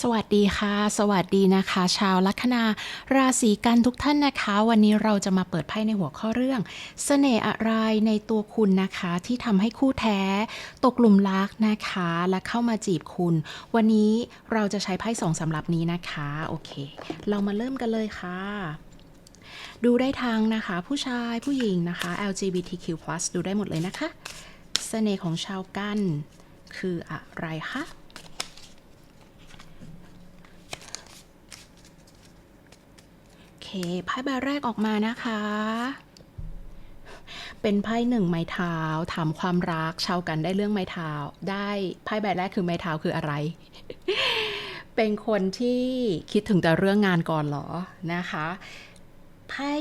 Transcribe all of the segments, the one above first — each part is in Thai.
สวัสดีค่ะ สวัสดีนะคะ ชาวลัคนาราศีกันทุกท่านนะคะ วันนี้เราจะมาเปิดไพ่ในหัวข้อเรื่องเสน่ห์อะไรในตัวคุณนะคะ ที่ทำให้คู่แท้ ตกหลุมรักนะคะ และเข้ามาจีบคุณ วันนี้เราจะใช้ไพ่สองสำหรับนี้นะคะโอเค เรามาเริ่มกันเลยค่ะดูได้ทางนะคะ ผู้ชายผู้หญิงนะคะ LGBTQ+ ดูได้หมดเลยนะคะเสน่ห์ของชาวกันคืออะไรคะ โอ เคไพ่ใบแรกออกมานะคะ เป็นไพ่หนึ่งไม้เท้าถามความรักชาวกันได้เรื่องไม้เท้าได้ไพ่ใบแรกคือไม้เท้าคืออะไร เป็นคนที่คิดถึงแต่เรื่องงานก่อนหรอนะคะไพ่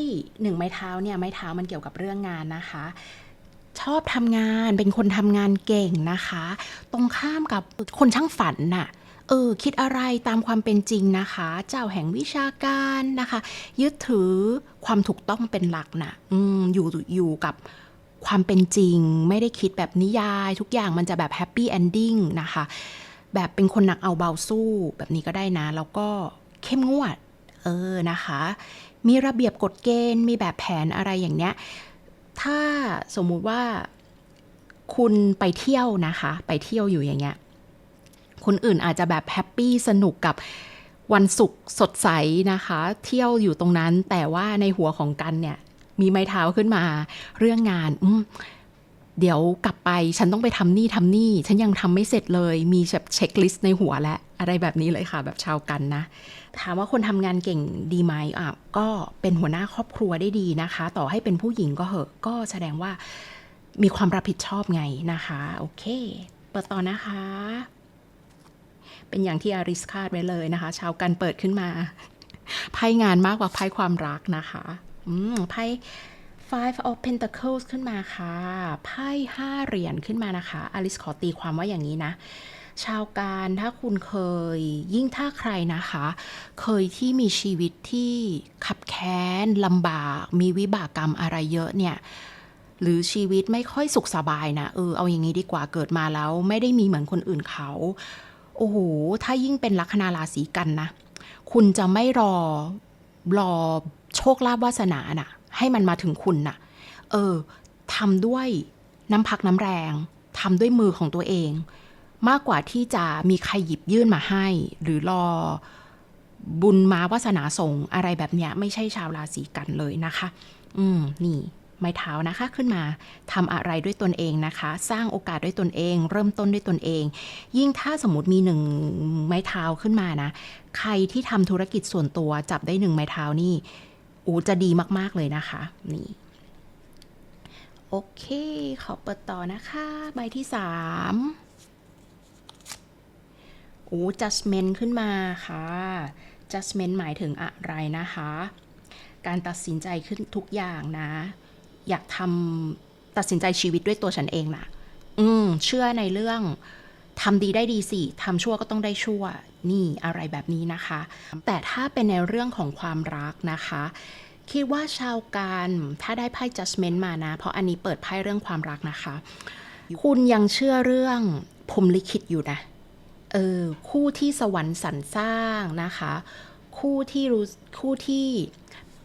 หนึ่งไม้เท้าเนี่ยไม้เท้ามันเกี่ยวกับเรื่องงานนะคะ ชอบทำงานเป็นคนทำงานเก่งนะคะ ตรงข้ามกับคนช่างฝันน่ะ เออคิดอะไรตามความเป็นจริงนะคะ เจ้าแห่งวิชาการนะคะ ยึดถือความถูกต้องเป็นหลักนะอืมอยู่อยู่กับความเป็นจริง ไม่ได้คิดแบบนิยาย ทุกอย่างมันจะแบบแฮปปี้เอนดิ้งนะคะ แบบเป็นคนหนักเอาเบาสู้แบบนี้ก็ได้นะ แล้วก็เข้มงวด เออนะคะ มีระเบียบกฎเกณฑ์มีแบบแผนอะไรอย่างเนี้ยถ้าสมมุติว่าคุณไปเที่ยวนะคะ ไปเที่ยวอยู่อย่างเงี้ย คนอื่นอาจจะแบบแฮปปี้สนุกกับวันศุกร์สดใสนะคะ เที่ยวอยู่ตรงนั้นแต่ว่าในหัวของกันเนี่ย มีไม้เท้าขึ้นมา เรื่องงานอืเดี๋ยวกลับไปฉันต้องไปทำนี่ทำนี่ ฉันยังทำไม่เสร็จเลย มีแบบเช็คลิสต์ในหัวและ อะไรแบบนี้เลยค่ะ แบบชาวกันนะ ถามว่าคนทำงานเก่งดีไหมอะก็เป็นหัวหน้าครอบครัวได้ดีนะคะ ต่อให้เป็นผู้หญิงก็เหอะ ก็แสดงว่ามีความรับผิดชอบไงนะคะ โอเค เปิดต่อนะคะ เป็นอย่างที่อาริสคาดไว้เลยนะคะ ชาวกันเปิดขึ้นมาไพ่งานมากกว่าไพ่ความรักนะคะอืมไพ่ five of pentacles ขึ้นมาค่ะ ไพ่ห้าเหรียญขึ้นมานะคะอลิสขอตีความว่าอย่างนี้นะ ชาวการถ้าคุณเคยยิ่งถ้าใครนะคะ เคยที่มีชีวิตที่ขับแค้นลำบาก มีวิบากกรรมอะไรเยอะเนี่ย หรือชีวิตไม่ค่อยสุขสบายนะ เออ เอาอย่างนี้ดีกว่าเกิดมาแล้ว ไม่ได้มีเหมือนคนอื่นเขา โอ้โห ถ้ายิ่งเป็นลัคนาราศีกันนะ คุณจะไม่รอรอโชคลาภวาสนาน่ะ ให้มันมาถึงคุณน่ะ เออทำด้วยน้ำพักน้ำแรงทำด้วยมือของตัวเอง มากกว่าที่จะมีใครหยิบยื่นมาให้ หรือรอบุญมาวาสนาส่งอะไรแบบเนี้ย ไม่ใช่ชาวราศีกันเลยนะคะ อืม นี่ ไม้เท้านะคะขึ้นมาทำอะไรด้วยตนเองนะคะ สร้างโอกาสด้วยตนเอง เริ่มต้นด้วยตนเอง ยิ่งถ้าสมมติมีหนึ่งไม้เท้าขึ้นมานะ ใครที่ทำธุรกิจส่วนตัวจับได้หนึ่งไม้เท้านี่อูจะดีมากๆเลยนะคะ นี่โอเค ขอเปิดต่อนะคะ ใบที่สามโอ้ judgment ขึ้นมาค่ะ judgment หมายถึงอะไรนะคะ การตัดสินใจขึ้นทุกอย่างนะ อยากทำตัดสินใจชีวิตด้วยตัวฉันเองล่ะอืม เชื่อในเรื่องทำดีได้ดีสิทำชั่วก็ต้องได้ชั่ว นี่อะไรแบบนี้นะคะ แต่ถ้าเป็นในเรื่องของความรักนะคะ คิดว่าชาวการถ้าได้ไพ่ judgment มานะ เพราะอันนี้เปิดไพ่เรื่องความรักนะคะ คุณยังเชื่อเรื่องพรหมลิขิตอยู่นะเออคู่ที่สวรรค์สรรสร้างนะคะ คู่ที่รู้คู่ที่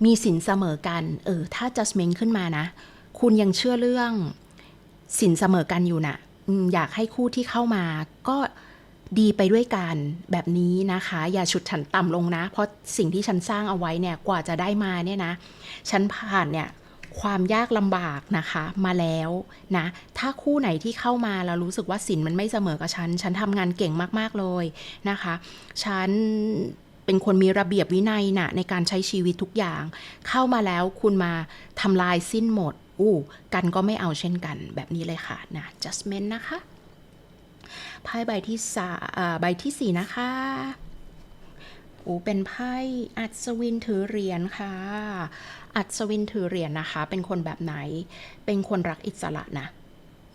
มีสินเสมอกัน เออ ถ้า judgment ขึ้นมานะ คุณยังเชื่อเรื่องสินเสมอกันอยู่นะอืมอยากให้คู่ที่เข้ามาก็ดีไปด้วยกันแบบนี้นะคะ อย่าฉุดฉันต่ำลงนะ เพราะสิ่งที่ฉันสร้างเอาไว้เนี่ยกว่าจะได้มาเนี่ยนะ ฉันผ่านเนี่ยความยากลำบากนะคะมาแล้วนะ ถ้าคู่ไหนที่เข้ามาแล้วรู้สึกว่าสินมันไม่เสมอกับฉัน ฉันทำงานเก่งมากๆเลยนะคะ ฉัน เป็นคนมีระเบียบวินัยนะในการใช้ชีวิตทุกอย่าง เข้ามาแล้วคุณมาทำลายสิ้นหมด อู้กันก็ไม่เอาเช่นกันแบบนี้เลยค่ะนะ judgment นะคะไพ่ใบที่สาอ่าใบที่สี่นะคะโอ้เป็นไพ่อัศวินถือเหรียญค่ะ อัศวินถือเหรียญนะคะ เป็นคนแบบไหน เป็นคนรักอิสระนะ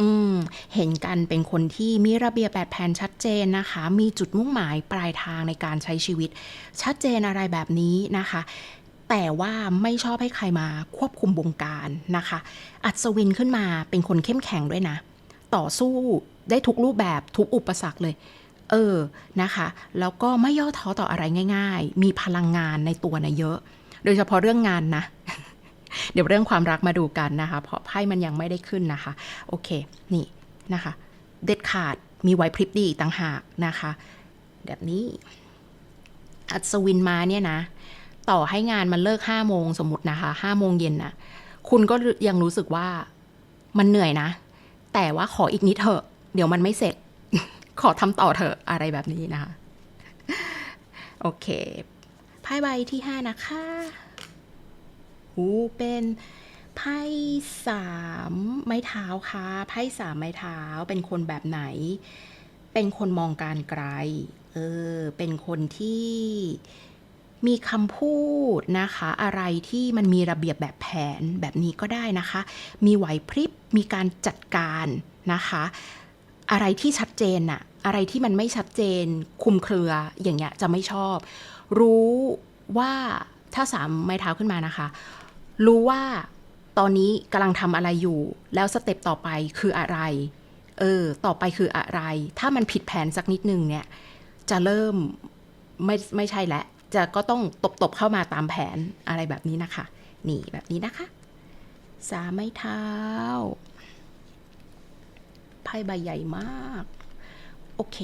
อืม เห็นกันเป็นคนที่มีระเบียบแบบแผนชัดเจนนะคะ มีจุดมุ่งหมายปลายทางในการใช้ชีวิต ชัดเจนอะไรแบบนี้นะคะ แต่ว่าไม่ชอบให้ใครมาควบคุมวงการนะคะ อัศวินขึ้นมาเป็นคนเข้มแข็งด้วยนะ ต่อสู้ได้ทุกรูปแบบทุกอุปสรรคเลย เออนะคะ แล้วก็ไม่ย่อท้อต่ออะไรง่าย ๆ มีพลังงานในตัวนะเยอะ โดยเฉพาะเรื่องงานนะ เดี๋ยวเรื่องความรักมาดูกันนะคะ เพราะไพ่มันยังไม่ได้ขึ้นนะคะ โอเค นี่นะคะ เด็ดขาดมีไหวพริบดีต่างหากนะคะ แบบนี้ อัศวินมาเนี่ยนะ ต่อให้งานมันเลิกห้าโมงสมมตินะคะห้าโมงเย็นนะคุณก็ยังรู้สึกว่ามันเหนื่อยนะ แต่ว่าขออีกนิดเถอะ เดี๋ยวมันไม่เสร็จ ขอทำต่อเถอะอะไรแบบนี้นะคะ โอเคไพ่ใบที่ห้านะคะ หูเป็นไพ่สามไม้เท้าค่ะ ไพ่สามไม้เท้า เป็นคนแบบไหน เป็นคนมองการไกล เออ เป็นคนที่มีคำพูดนะคะ อะไรที่มันมีระเบียบแบบแผนแบบนี้ก็ได้นะคะ มีไหวพริบ มีการจัดการนะคะ อะไรที่ชัดเจนน่ะอะไรที่มันไม่ชัดเจน คุมเครืออย่างเงี้ยจะไม่ชอบ รู้ว่าถ้าสามไม้เท้าขึ้นมานะคะ รู้ว่าตอนนี้กำลังทำอะไรอยู่ แล้วสเต็ปต่อไปคืออะไร เออ ต่อไปคืออะไร ถ้ามันผิดแผนสักนิดนึงเนี่ย จะเริ่มไม่ไม่ใช่แล้วจะก็ต้องตบๆเข้ามาตามแผนอะไรแบบนี้นะคะ นี่แบบนี้นะคะ สามไม้เท้า ไพ่ใบใหญ่มาก โอเค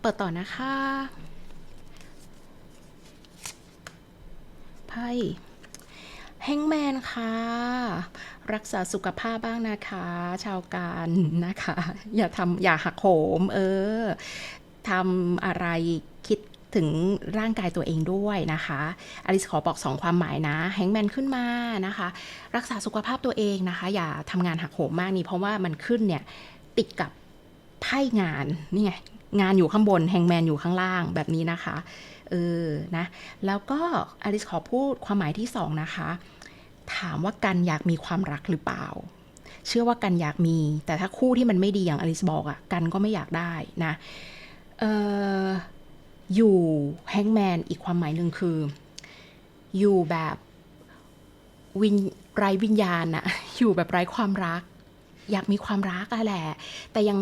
เปิดต่อนะคะ ไพ่ แฮงแมนค่ะ รักษาสุขภาพบ้างนะคะ ชาวการนะคะ อย่าทำอย่าหักโหม เออทำอะไรคิดถึงร่างกายตัวเองด้วยนะคะอลิสขอบอกสองความหมายนะแฮงแมนขึ้นมานะคะ รักษาสุขภาพตัวเองนะคะ อย่าทำงานหักโหมมากนี่เพราะว่ามันขึ้นเนี่ยติดกับไพ่งานนี่ไงงานอยู่ข้างบนแฮงแมนอยู่ข้างล่างแบบนี้นะคะเออนะแล้วก็อลิสขอพูดความหมายที่สองนะคะ ถามว่ากันอยากมีความรักหรือเปล่า เชื่อว่ากันอยากมี แต่ถ้าคู่ที่มันไม่ดีอย่างอลิสบอกอะ่ะ กันก็ไม่อยากได้นะเอออยู่แฮงแมนอีกความหมายหนึ่งคือ อยู่แบบวิญไร้วิญญาณอะอยู่แบบไร้ความรัก อยากมีความรักอะแหละ แต่ยัง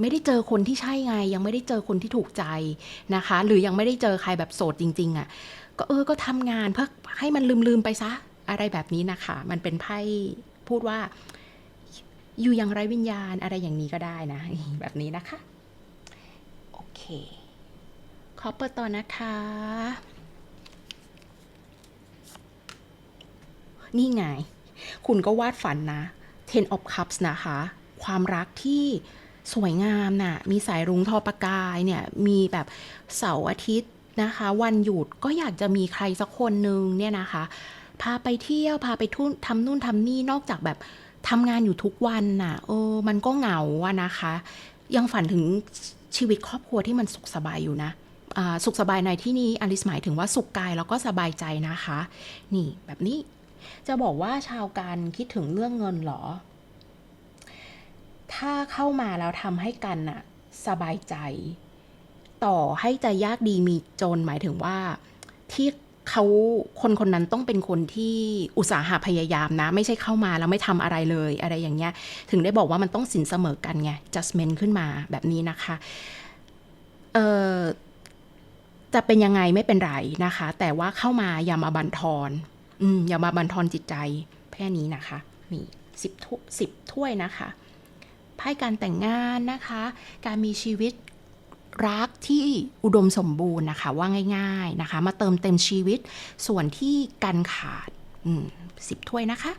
ไม่ได้เจอคนที่ใช่ไง ยังไม่ได้เจอคนที่ถูกใจนะคะ หรือยังไม่ได้เจอใครแบบโสดจริง ๆอะ่ะก็เออก็ทำงานเพื่อให้มันลืมๆไปซะ อะไรแบบนี้นะคะ มันเป็นไพ่พูดว่า อยู่อย่างไรวิญญาณอะไรอย่างนี้ก็ได้นะ แบบนี้นะคะ โอเค ขอเปิดต่อนะคะ นี่ไง คุณก็วาดฝันนะ Ten of Cups นะคะ ความรักที่สวยงามน่ะ มีสายรุ้งทอประกายเนี่ย มีแบบเสาร์อาทิตย์นะคะ วันหยุดก็อยากจะมีใครสักคนนึงเนี่ยนะคะ พาไปเที่ยวพาไปทุ่นทำนู่นทำนี่นอกจากแบบทำงานอยู่ทุกวันน่ะเออมันก็เหงาอะนะคะ ยังฝันถึงชีวิตครอบครัวที่มันสุขสบายอยู่นะอ่าสุขสบายในที่นี้อลิสหมายถึงว่าสุขกายแล้วก็สบายใจนะคะ นี่แบบนี้จะบอกว่าชาวการคิดถึงเรื่องเงินหรอ ถ้าเข้ามาแล้วทำให้กันน่ะ สบายใจ ต่อให้จะยากดีมีจนหมายถึงว่าที่ เขาคนคนนั้นต้องเป็นคนที่อุตสาหะพยายามนะ ไม่ใช่เข้ามาแล้วไม่ทำอะไรเลยอะไรอย่างเงี้ย ถึงได้บอกว่ามันต้องสินเสมอกันไง justment ขึ้นมาแบบนี้นะคะเอ่อจะเป็นยังไงไม่เป็นไรนะคะ แต่ว่าเข้ามาอย่ามาบันทอนอืมอย่ามาบันทอนจิตใจแค่นี้นะคะนี่สิบถ้วยสิบถ้วยนะคะไพ่การแต่งงานนะคะ การมีชีวิต รักที่อุดมสมบูรณ์นะคะ ว่าง่าย ๆนะคะ มาเติมเต็มชีวิตส่วนที่กันขาดสิบถ้วยนะคะ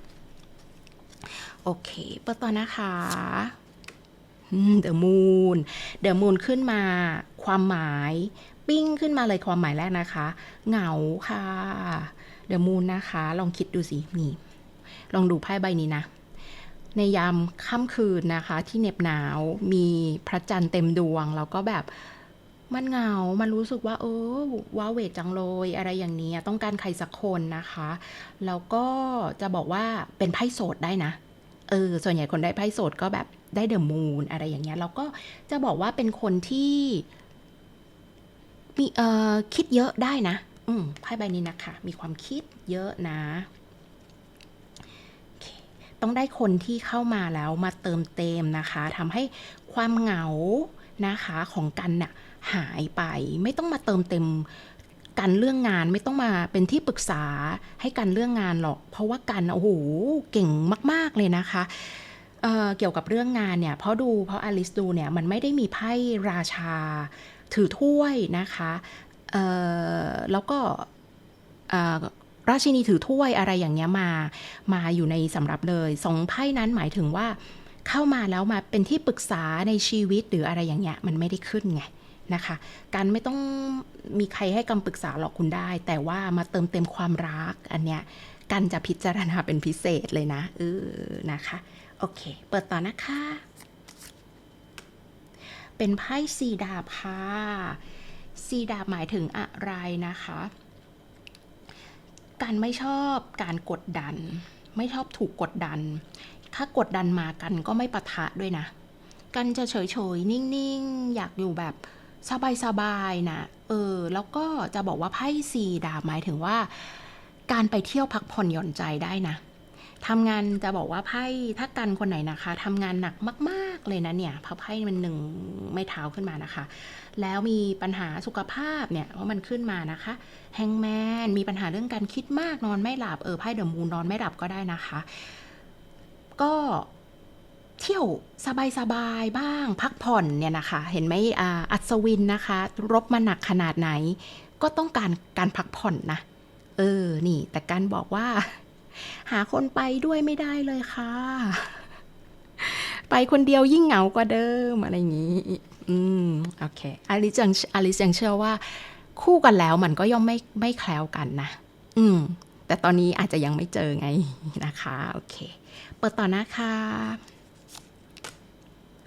โอเค เปิดต่อนะคะเดอะมูนเดอะมูนขึ้นมา ความหมาย ปิ้งขึ้นมาเลยความหมายแรกนะคะ เหงาค่ะเดอะมูนนะคะ ลองคิดดูสินี่ลองดูไพ่ใบนี้นะ ในยามค่ำคืนนะคะ ที่เหน็บหนาวมีพระจันทร์เต็มดวง แล้วก็แบบมันเหงา มันรู้สึกว่า เออว้าเวจังเลย อะไรอย่างนี้ต้องการใครสักคนนะคะ แล้วก็จะบอกว่าเป็นไพ่โสดได้นะ เออ ส่วนใหญ่คนได้ไพ่โสดก็แบบได้เดอะมูนอะไรอย่างเงี้ย แล้วก็จะบอกว่าเป็นคนที่มีเอ่อคิดเยอะได้นะ อืมไพ่ใบนี้นะคะ มีความคิดเยอะนะ ต้องได้คนที่เข้ามาแล้วมาเติมเต็มนะคะทำให้ความเหงานะคะของกันน่ะหายไป ไม่ต้องมาเติมเต็มกันเรื่องงานไม่ต้องมาเป็นที่ปรึกษาให้กันเรื่องงานหรอก เพราะว่ากันโอ้โหเก่งมาก ๆเลยนะคะเเกี่ยวกับเรื่องงานเนี่ยเพราะดูเพราะอลิสดูเนี่ยมันไม่ได้มีไพ่ราชาถือถ้วยนะคะแล้วก็ ราชินีถือถ้วยอะไรอย่างเงี้ยมา มาอยู่ในสำรับเลยสองไพ่นั้นหมายถึงว่าเข้ามาแล้วมาเป็นที่ปรึกษาในชีวิตหรืออะไรอย่างเงี้ยมันไม่ได้ขึ้นไงนะคะ การไม่ต้องมีใครให้คำปรึกษาหรอกคุณได้ แต่ว่ามาเติมเต็มความรักอันเนี้ยกันจะพิจารณาเป็นพิเศษเลยนะเออนะคะ โอเค เปิดต่อนะคะ เป็นไพ่สีดาบค่ะสีดาบหมายถึงอะไรนะคะ การไม่ชอบการกดดัน ไม่ชอบถูกกดดัน ถ้ากดดันมากันก็ไม่ปะทะด้วยนะ กันจะเฉยๆ นิ่งๆ อยากอยู่แบบสบายๆนะเออ แล้วก็จะบอกว่าไพ่สีดาบหมายถึงว่า การไปเที่ยวพักผ่อนหย่อนใจได้นะทำงานจะบอกว่าไพ่ถ้ากันคนไหนนะคะทำงานหนักมากๆเลยนะเนี่ยเพราะไพ่มันหนึ่งไม่เท้าขึ้นมานะคะ แล้วมีปัญหาสุขภาพเนี่ยว่ามันขึ้นมานะคะแฮงแมนมีปัญหาเรื่องการคิดมากนอนไม่หลับเออไพ่เดอะมูนนอนไม่หลับก็ได้นะคะ ก็เที่ยวสบายๆบ้าง พักผ่อนเนี่ยนะคะ เห็นไหมอัศวินนะคะ รบมาหนักขนาดไหน ก็ต้องการการพักผ่อนนะเออ นี่ แต่การบอกว่า หาคนไปด้วยไม่ได้เลยค่ะ ไปคนเดียวยิ่งเหงากว่าเดิมอะไรอย่างนี้ อืมโอเคอลิจังอลิจังเชื่อว่า คู่กันแล้วมันก็ย่อมไม่ไม่แคล้วกันนะอืม แต่ตอนนี้อาจจะยังไม่เจอไงนะคะโอเค เปิดต่อนะคะ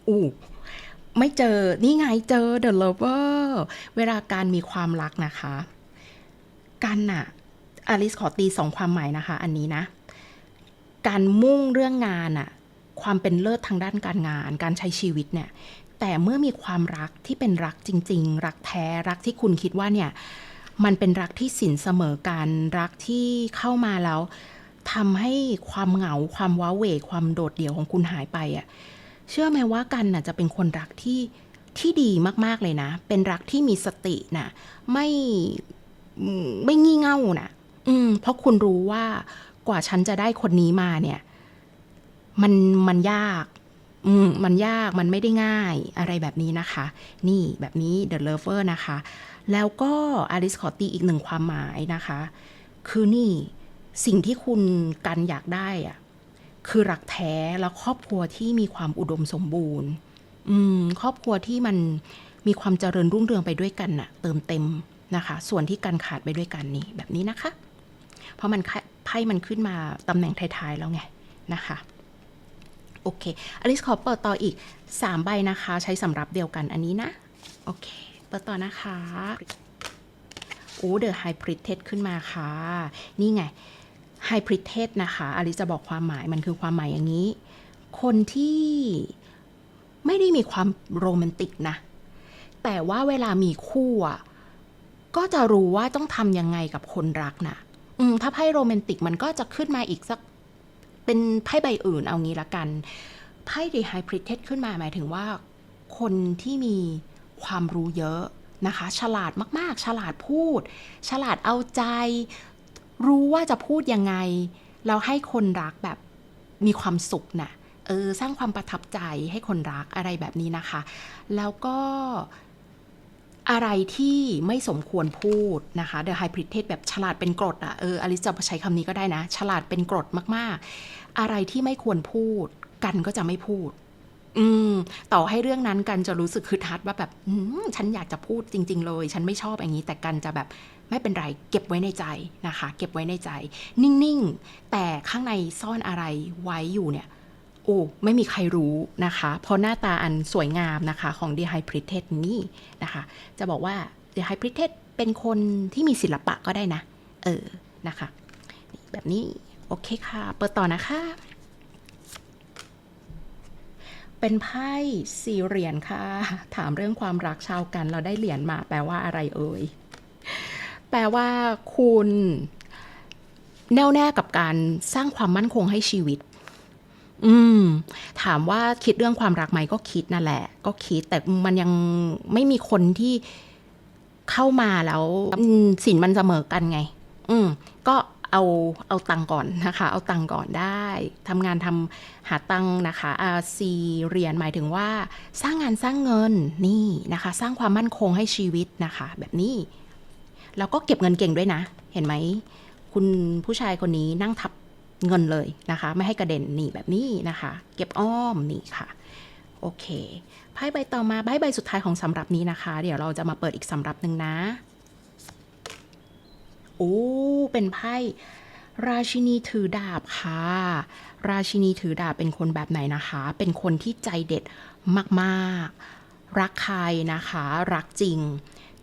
อู้ไม่เจอ นี่ไงเจอ The Lover เวลาการมีความรักนะคะ กันอะอลิสขอตีสองความหมายนะคะ อันนี้นะ การมุ่งเรื่องงานอะ ความเป็นเลิศทางด้านการงาน การใช้ชีวิตเนี่ย แต่เมื่อมีความรักที่เป็นรักจริง ๆ รักแท้รักที่คุณคิดว่าเนี่ยมันเป็นรักที่สินเสมอกันรักที่เข้ามาแล้วทำให้ความเหงาความว้าเหวความโดดเดี่ยวของคุณหายไปอะ่ะเชื่อไหมว่ากันน่ะจะเป็นคนรักที่ที่ดีมากๆเลยนะ เป็นรักที่มีสตินะไม่ไม่งี่เง่านะอืมเพราะคุณรู้ว่ากว่าฉันจะได้คนนี้มาเนี่ย มันมันยากมมันยากมันไม่ได้ง่ายอะไรแบบนี้นะคะ นี่แบบนี้ The Lover นะคะ แล้วก็อาริสขอตีอีกหนึ่งความหมายนะคะ คือนี่สิ่งที่คุณกันอยากได้อะคือรักแท้แล้วครอบครัวที่มีความอุดมสมบูรณ์ อืม ครอบครัวที่มันมีความเจริญรุ่งเรืองไปด้วยกันน่ะ เติมเต็มนะคะ ส่วนที่กันขาดไปด้วยกันนี่แบบนี้นะคะ เพราะมันไพ่มันขึ้นมาตำแหน่งท้ายๆแล้วไงนะคะ โอเคอลิสขอเปิดต่ออีก 3 ใบนะคะ ใช้สำรับเดียวกันอันนี้นะ โอเค เปิดต่อนะคะโอ้เดอะไฮพริเทสขึ้นมาค่ะ นี่ไงไฮพริเทสนะคะอลิจะบอกความหมายมันคือความหมายอย่างนี้ คนที่ไม่ได้มีความโรแมนติกนะ แต่ว่าเวลามีคู่อะก็จะรู้ว่าต้องทำยังไงกับคนรักนะอืมถ้าไพ่โรแมนติกมันก็จะขึ้นมาอีกสัก เป็นไพ่ใบอื่นเอางี้ละกัน ไพ่ดีไฮพริเทสขึ้นมาหมายถึงว่า คนที่มีความรู้เยอะนะคะ ฉลาดมากๆ ฉลาดพูด ฉลาดเอาใจ รู้ว่าจะพูดยังไง เราให้คนรักแบบมีความสุขนะ่ะเออสร้างความประทับใจให้คนรักอะไรแบบนี้นะคะ แล้วก็อะไรที่ไม่สมควรพูดนะคะ The High p r i t e แบบฉลาดเป็นกรดอะเอออลิซจะใช้คำนี้ก็ได้นะ ฉลาดเป็นกรดมาก ๆ อะไรที่ไม่ควรพูด กันก็จะไม่พูด อืม ต่อให้เรื่องนั้นกันจะรู้สึกคือทัดว่าแบบฉันอยากจะพูดจริง ๆ เลย ฉันไม่ชอบอย่างนี้ แต่กันจะแบบไม่เป็นไร เก็บไว้ในใจนะคะ เก็บไว้ในใจ นิ่งๆ แต่ข้างในซ่อนอะไรไว้อยู่เนี่ยโอ้ไม่มีใครรู้นะคะ เพราะหน้าตาอันสวยงามนะคะของ The High p r i t e นี่นะคะ จะบอกว่า The High p r i t e เป็นคนที่มีศิลปะก็ได้นะ เออ นะคะ แบบนี้ โอเคค่ะ เปิดต่อนะคะ เป็นไพ่สี่เหรียญค่ะ ถามเรื่องความรักชาวกัน เราได้เหรียญมา แปลว่าอะไรเอ่ย แปลว่าคุณแน่วแน่กับการสร้างความมั่นคงให้ชีวิต อืม ถามว่าคิดเรื่องความรักไหมก็คิดนั่นแหละ ก็คิดแต่มันยังไม่มีคนที่เข้ามาแล้วสินมันเสมอกันไง อืม ก็ เอาเอาตังก่อนนะคะ เอาตังก่อนได้ทำงานทำหาตังนะคะอาซีเรียนหมายถึงว่า สร้างงานสร้างเงินนี่นะคะ สร้างความมั่นคงให้ชีวิตนะคะ แบบนี้แล้วก็เก็บเงินเก่งด้วยนะ เห็นไหมคุณผู้ชายคนนี้นั่งทับเงินเลยนะคะ ไม่ให้กระเด็นนี่แบบนี้นะคะ เก็บอ้อมนี่ค่ะโอเคไพ่ใบต่อมาไพ่ใบสุดท้ายของสำรับนี้นะคะ เดี๋ยวเราจะมาเปิดอีกสำรับหนึ่งนะ โอ้ เป็นไพ่ ราชินีถือดาบค่ะ ราชินีถือดาบเป็นคนแบบไหนนะคะ เป็นคนที่ใจเด็ดมากๆ รักใครนะคะ รักจริง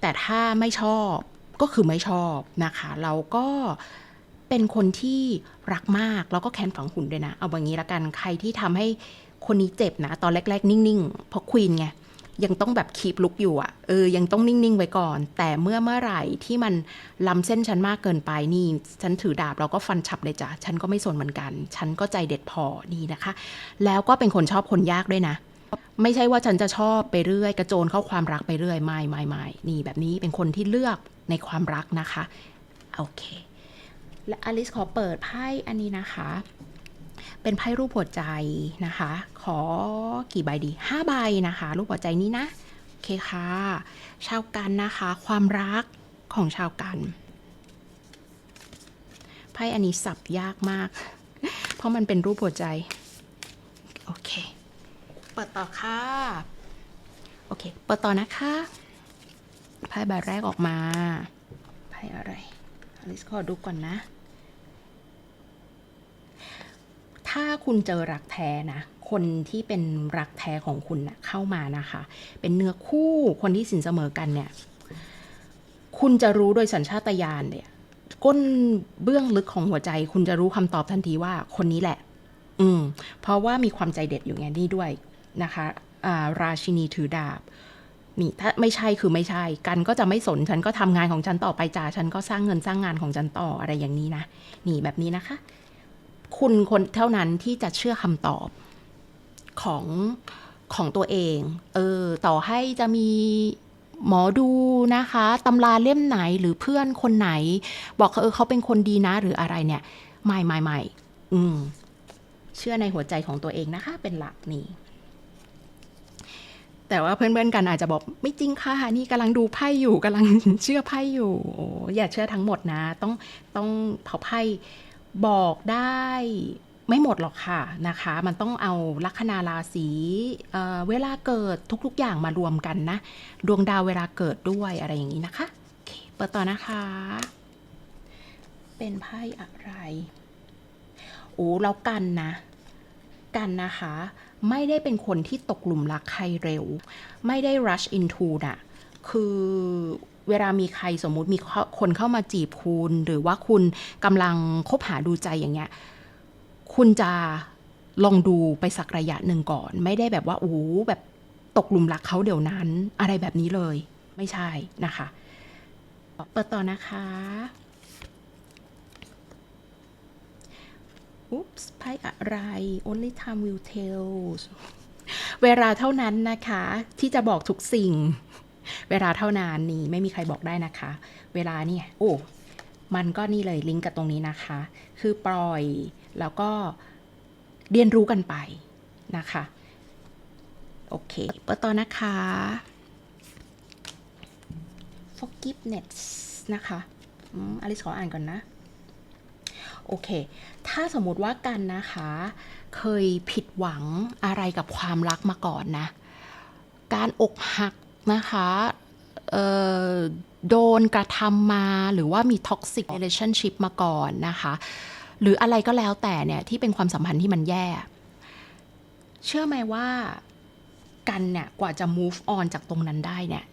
แต่ถ้าไม่ชอบก็คือไม่ชอบนะคะ เราก็เป็นคนที่รักมาก แล้วก็แค้นฝังหุ่นด้วยนะ เอาแบบนี้ละกัน ใครที่ทำให้คนนี้เจ็บนะ ตอนแรก ๆ นิ่ง ๆ เพราะควีนไง ยังต้องแบบคีบลุกอยู่อะ่ะเออยังต้องนิ่ง ๆ ไว้ก่อน แต่เมื่อเมื่อไหร่ที่มันล้ำเส้นฉันมากเกินไปนี่ ฉันถือดาบเราก็ฟันฉับเลยจ้ะฉันก็ไม่สนเหมือนกัน ฉันก็ใจเด็ดพอนี่นะคะ แล้วก็เป็นคนชอบคนยากด้วยนะ ไม่ใช่ว่าฉันจะชอบไปเรื่อย กระโจนเข้าความรักไปเรื่อยไม่ไม่ไม่นี่แบบนี้เป็นคนที่เลือกในความรักนะคะโอเคและอลิสขอเปิดไพ่อันนี้นะคะ เป็นไพ่รูปหัวใจนะคะ ขอกี่ใบดี 5 ใบนะคะ รูปหัวใจนี้นะ โอเคค่ะ ชาวกันนะคะ ความรักของชาวกันไพ่อันนี้สับยากมาก เพราะมันเป็นรูปหัวใจ โอเค เปิดต่อค่ะ โอเค เปิดต่อนะคะไพ่ใบแรกออกมาไพ่อะไรอลิสขอดูก่อนนะ ถ้าคุณเจอรักแท้นะ คนที่เป็นรักแท้ของคุณนะเข้ามานะคะ เป็นเนื้อคู่คนที่สินเสมอกันเนี่ย คุณจะรู้โดยสัญชาตญาณเนี่ยก้นเบื้องลึกของหัวใจ คุณจะรู้คำตอบทันทีว่าคนนี้แหละ อืม เพราะว่ามีความใจเด็ดอยู่ไงนี่ด้วยนะคะอ่าราชินีถือดาบนี่ถ้าไม่ใช่คือไม่ใช่ กันก็จะไม่สน ฉันก็ทำงานของฉันต่อไปจ้า ฉันก็สร้างเงินสร้างงานของฉันต่ออะไรอย่างนี้นะ นี่แบบนี้นะคะ คุณคนเท่านั้นที่จะเชื่อคำตอบของของตัวเอง เออ ต่อให้จะมีหมอดูนะคะตำราเล่มไหนหรือเพื่อนคนไหน บอกเออเขาเป็นคนดีนะหรืออะไรเนี่ย ไม่ไม่ไม่อืม เชื่อในหัวใจของตัวเองนะคะ เป็นหลักนี่แต่ว่าเพื่อนๆกันอาจจะบอกไม่จริงค่ะ นี่กำลังดูไพ่อยู่กำลังเชื่อไพ่อยู่โอ้อย่าเชื่อทั้งหมดนะ ต้องต้องเผาไพ่ บอกได้ไม่หมดหรอกค่ะนะคะ มันต้องเอาลัคนาราศีเเวลาเกิดทุกๆอย่างมารวมกันนะ ดวงดาวเวลาเกิดด้วยอะไรอย่างนี้นะคะโอเคเปิดต่อนะคะ เป็นไพ่อะไรโอ้แล้วกันนะ กันนะคะ ไม่ได้เป็นคนที่ตกหลุมรักใครเร็ว ไม่ได้ rush into น่ะคือ เวลามีใครสมมุติมีคนเข้ามาจีบคุณ หรือว่าคุณกำลังคบหาดูใจอย่างเงี้ย คุณจะลองดูไปสักระยะหนึ่งก่อน ไม่ได้แบบว่าโอ้โหแบบตกหลุมรักเขาเดี๋ยวนั้น อะไรแบบนี้เลย ไม่ใช่นะคะ เปิดต่อนะคะอุ๊ปส์ไพ่อะไร only time will tell เวลาเท่านั้นนะคะ ที่จะบอกทุกสิ่ง เวลาเท่านั้นนี่ไม่มีใครบอกได้นะคะ เวลาเนี่ยโอ้มันก็นี่เลยลิงก์กับตรงนี้นะคะ คือปล่อยแล้วก็เรียนรู้กันไปนะคะ โอเค เปิดต่อนะคะ forgiveness นะคะอืมอลิสขออ่านก่อนนะ โอเค ถ้าสมมติว่ากันนะคะ เคยผิดหวังอะไรกับความรักมาก่อนนะ การอกหัก นะคะ โดนกระทำมาหรือว่ามี toxic relationship มาก่อนนะคะ หรืออะไรก็แล้วแต่เนี่ย ที่เป็นความสัมพันธ์ที่มันแย่ เชื่อไหมว่ากันเนี่ยกว่าจะ move on จากตรงนั้นได้เนี่ย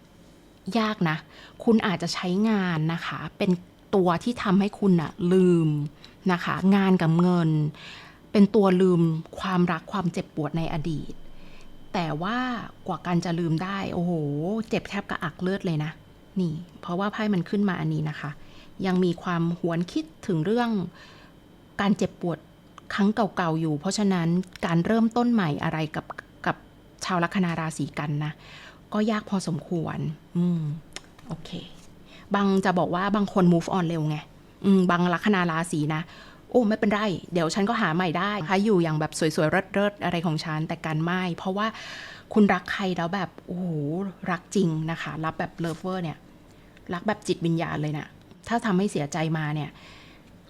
ยากนะ คุณอาจจะใช้งานนะคะ เป็นตัวที่ทำให้คุณอะลืมนะคะ งานกับเงิน เป็นตัวลืมความรักความเจ็บปวดในอดีต แต่ว่ากว่าการจะลืมได้ โอ้โห เจ็บแทบกระอักเลือดเลยนะ นี่ เพราะว่าไพ่มันขึ้นมาอันนี้นะคะ ยังมีความหวนคิดถึงเรื่องการเจ็บปวดครั้งเก่าๆอยู่ เพราะฉะนั้นการเริ่มต้นใหม่อะไรกับกับชาวลัคนาราศีกันนะ ก็ยากพอสมควร อืม โอเค บางจะบอกว่าบางคน move on เร็วไง อืม บางลัคนาราศีนะ อ้ไม่เป็นไร เดี๋ยวฉันก็หาใหม่ได้นะคะอยู่อย่างแบบสวยๆเริดๆอะไรของฉันแต่การไม่ เพราะว่าคุณรักใครแล้วแบบโอ้โหรักจริงนะคะ รับแบบเลิฟเวอร์เนี่ย รักแบบจิตวิญญาณเลยนะ ถ้าทำให้เสียใจมาเนี่ย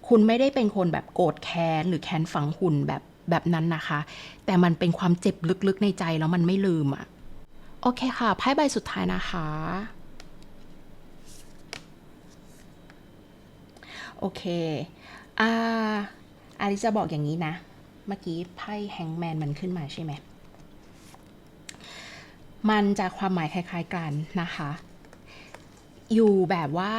คุณไม่ได้เป็นคนแบบโกรธแค้นหรือแค้นฝังหุ่นแบบแบบนั้นนะคะ แต่มันเป็นความเจ็บลึกๆในใจแล้วมันไม่ลืมอะ โอเคค่ะไพ่ใบสุดท้ายนะคะโอเค อ่าอาริจะบอกอย่างนี้นะ เมื่อกี้ไพ่แฮงแมนมันขึ้นมาใช่ไหม มันจะความหมายคล้าย ๆกันนะคะ อยู่แบบว่า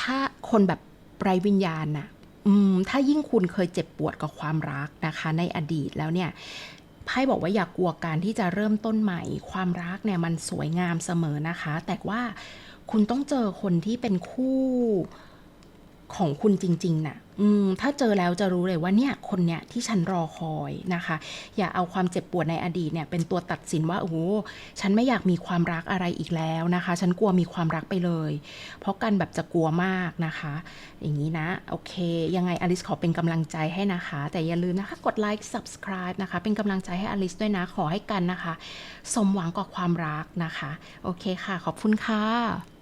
ถ้าคนแบบไร้วิญญาณน่ะ อืม ถ้ายิ่งคุณเคยเจ็บปวดกับความรักนะคะ ในอดีตแล้วเนี่ยไพ่บอกว่าอย่ากกลัวการที่จะเริ่มต้นใหม่ ความรักเนี่ยมันสวยงามเสมอนะคะ แต่ว่าคุณต้องเจอคนที่เป็นคู่ ของคุณจริงๆน่ะอืมถ้าเจอแล้วจะรู้เลยว่าเนี่ยคนเนี่ยที่ฉันรอคอยนะคะ อย่าเอาความเจ็บปวดในอดีตเนี่ยเป็นตัวตัดสินว่าโอ้โหฉันไม่อยากมีความรักอะไรอีกแล้วนะคะ ฉันกลัวมีความรักไปเลย เพราะกันแบบจะกลัวมากนะคะ อย่างนี้นะโอเค ยังไงอลิสขอเป็นกำลังใจให้นะคะ แต่อย่าลืมนะคะกดไลค์ subscribe นะคะ เป็นกำลังใจให้อลิสด้วยนะขอให้กันนะคะ สมหวังกับความรักนะคะ โอเคค่ะ ขอบคุณค่ะ